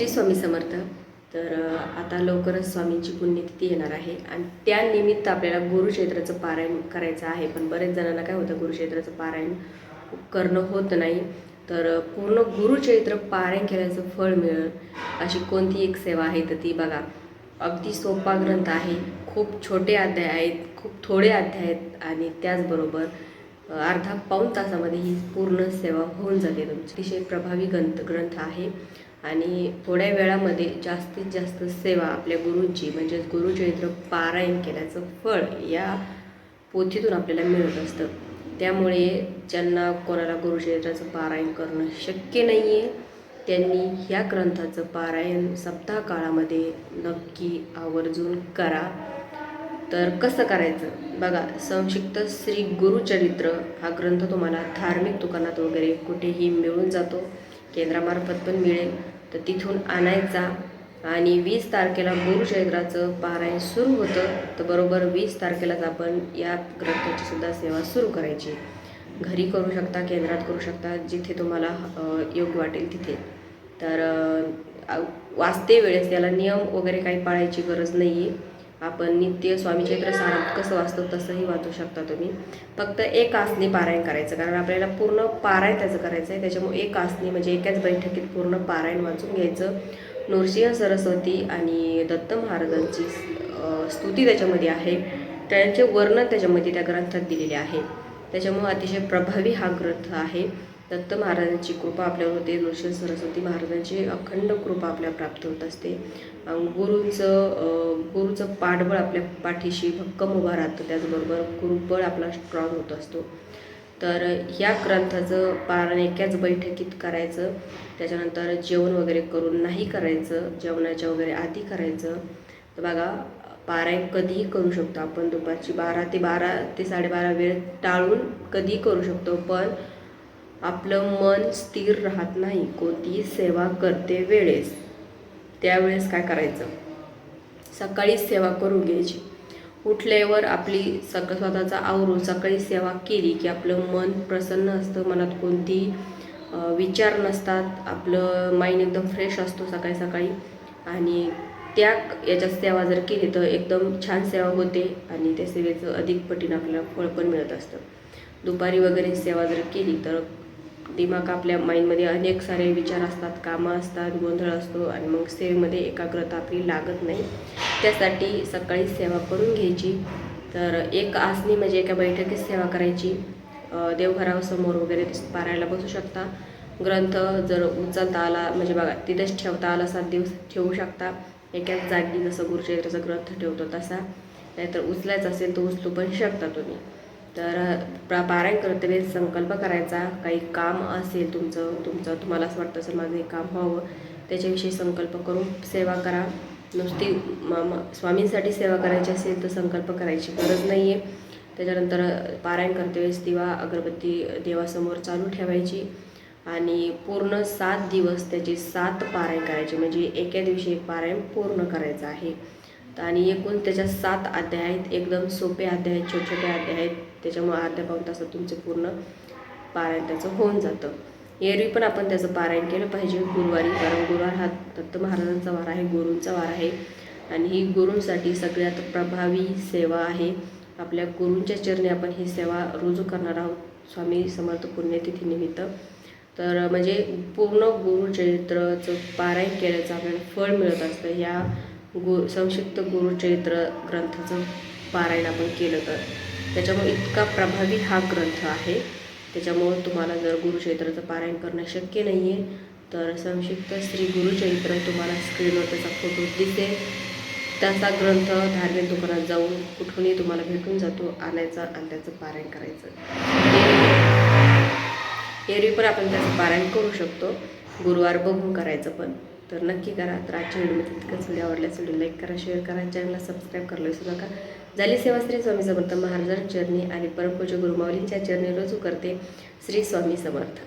श्री स्वामी समर्थ. तर आता लवकरच स्वामींची पुण्यतिथी येणार आहे. आणि त्यानिमित्त आपल्याला गुरुक्षेत्राचं पारायण करायचं आहे. पण बरेच जणांना काय होतं गुरुक्षेत्राचं पारायण करणं होत नाही. तर पूर्ण गुरुचरित्र पारायण केल्याचं फळ मिळेल अशी कोणती एक सेवा आहे तर ती बघा. अगदी सोपा ग्रंथ आहे. खूप छोटे अध्याय आहेत खूप थोडे अध्याय आहेत आणि त्याचबरोबर अर्धा पाऊण तासामध्ये ही पूर्ण सेवा होऊन जाते तुमची. अतिशय प्रभावी ग्रंथ ग्रंथ आहे. आणि थोड्या वेळामध्ये जास्तीत जास्त सेवा आपल्या गुरूंची म्हणजेच गुरुचरित्र पारायण केल्याचं फळ या पोथीतून आपल्याला मिळत असतं. त्यामुळे ज्यांना कोणाला गुरुचरित्राचं पारायण करणं शक्य नाही आहे त्यांनी ह्या ग्रंथाचं पारायण सप्ताह काळामध्ये नक्की आवर्जून करा. तर कसं करायचं? बघा संक्षिप्त श्री गुरुचरित्र हा ग्रंथ तुम्हाला धार्मिक दुकानात वगैरे कुठेही मिळून जातो. केंद्रामार्फत पण मिळेल. तर तिथून आणायचा. आणि वीस तारखेला गुरुचैत्राचं पारायण सुरू होतं. तर बरोबर वीस तारखेलाच आपण या ग्रंथाची सुद्धा सेवा सुरू करायची. घरी करू शकता केंद्रात करू शकता जिथे तुम्हाला योग्य वाटेल तिथे. तर वाचते वेळेस त्याला नियम वगैरे काही पाळायची गरज नाही आहे आपण नित्य स्वामी चैत्र कसं वाचतो तसंही वाचू शकता तुम्ही. फक्त एक आसनी पारायण करायचं कारण आपल्याला पूर्ण पारायण त्याचं करायचं आहे त्याच्यामुळे एक आसनी म्हणजे एकाच बैठकीत पूर्ण पारायण वाचून घ्यायचं. नृसिंह सरस्वती आणि दत्त महाराजांची स्तुती त्याच्यामध्ये आहे. त्यांचे वर्णन त्याच्यामध्ये त्या ग्रंथात दिलेले आहे. त्याच्यामुळे अतिशय प्रभावी हा ग्रंथ आहे. दत्त महाराजांची कृपा आपल्यावर होते. नृसिंह सरस्वती महाराजांची अखंड कृपा आपल्या प्राप्त होत असते. गुरुचं गुरुचं पाठबळ आपल्या पाठीशी भक्कम उभा राहतं. त्याचबरोबर गुरुबळ आपला स्ट्रॉंग होत असतो. तर ह्या ग्रंथाचं पारण एकाच बैठकीत करायचं. त्याच्यानंतर जेवण वगैरे करून नाही करायचं. जेवणाच्या वगैरे आधी करायचं. तर बघा पारायण कधीही करू शकतो आपण. दुपारची बारा ते बारा ते साडेबारा वेळ टाळून कधीही करू शकतो. पण आपलं मन स्थिर राहत नाही कोणतीही सेवा करते वेळेस. त्यावेळेस काय करायचं? सकाळी सेवा करून घ्यायची. उठल्यावर आपली सक स्वतःचा आवरून सकाळी सेवा केली की आपलं मन प्रसन्न असतं मनात कोणतीही विचार नसतात. आपलं माइंड एकदम फ्रेश असतो सकाळी सकाळी. आणि त्या याच्यात सेवा जर केली तर एकदम छान सेवा होते आणि त्या सेवेचं अधिक पटीनं आपल्याला फळ पण मिळत असतं. दुपारी वगैरे सेवा जर केली तर दिमाग आपल्या माइंडमध्ये अनेक सारे विचार असतात कामं असतात गोंधळ असतो आणि मग सेवेमध्ये एकाग्रता आपली लागत नाही. त्यासाठी सकाळी सेवा करून घ्यायची. तर एक आसनी म्हणजे एका बैठकीत सेवा करायची. देवघरासमोर वगैरे पारायला बसू शकता. ग्रंथ जर उचलता आला म्हणजे बघा तिथेच ठेवता आला सात दिवस ठेवू शकता. एकाच जागी जसं गुरुचरित्राचा ग्रंथ ठेवतो तसा. नाहीतर उचलायचा असेल तर उचलू पण शकता तुम्ही. तर प्रा पारायण करते वेळेस संकल्प करायचा. काही काम असेल तुमचं तुमचं तुम्हाला असं वाटतं असेल माझं हे काम व्हावं त्याच्याविषयी संकल्प करून सेवा करा. नुसती मामा स्वामींसाठी सेवा करायची असेल तर संकल्प करायची गरज नाही आहे त्याच्यानंतर पारायण करते वेळेस दिवा अगरबत्ती देवासमोर चालू ठेवायची आणि पूर्ण सात दिवस त्याचे सात पारायण करायचे. म्हणजे एका दिवशी एक पारायण पूर्ण करायचं आहे. तर आणि एकूण त्याच्या सात अध्याय आहेत. एकदम सोपे अध्याय आहेत छोटे छोटे अध्याय आहेत. त्याच्यामुळं अर्ध्या पाऊन तासात तुमचं पूर्ण पारायण त्याचं होऊन जातं. एरवी पण आपण त्याचं पारायण केलं पाहिजे. गुरुवारी कारण गुरुवार हा दत्त महाराजांचा वार आहे गुरूंचा वार आहे. आणि ही गुरूंसाठी सगळ्यात प्रभावी सेवा आहे. आपल्या गुरूंच्या चरणी आपण ही सेवा रुजू करणार आहोत. स्वामी समर्थ पुण्यतिथीनिमित्त तर म्हणजे पूर्ण गुरुचरित्राचं पारायण केल्याचं आपल्याला फळ मिळत असतं. ह्या गु संक्षिप्त गुरुचरित्र ग्रंथाचं पारायण आपण केलं तर. त्याच्यामुळे इतका प्रभावी हा ग्रंथ आहे. त्याच्यामुळं तुम्हाला जर गुरुचरित्राचं पारायण करणं शक्य नाही आहे तर संक्षिप्त श्री गुरुचरित्र तुम्हाला स्क्रीनवर त्याचा फोटो दिसेल. त्याचा ग्रंथ धार्मिक दुकानात जाऊन कुठूनही तुम्हाला भेटून जातो आणायचा आणि त्याचं पारायण करायचं. एरवी पण आपण त्याचं पारायण करू शकतो. गुरुवार बघून करायचं पण. तर नक्की करा. तर आजच्या व्हिडिओमध्ये तितकंच व्हिडिओ आवडल्यास व्हिडिओ लाईक करा शेअर करा चॅनलला सबस्क्राईब करायला विसरू नका. झाली सेवा श्री स्वामी समर्थ महाराजांच्या चरणी आणि परमपूज्य गुरुमावलींच्या चरणी रुजू करते श्री स्वामी समर्थ.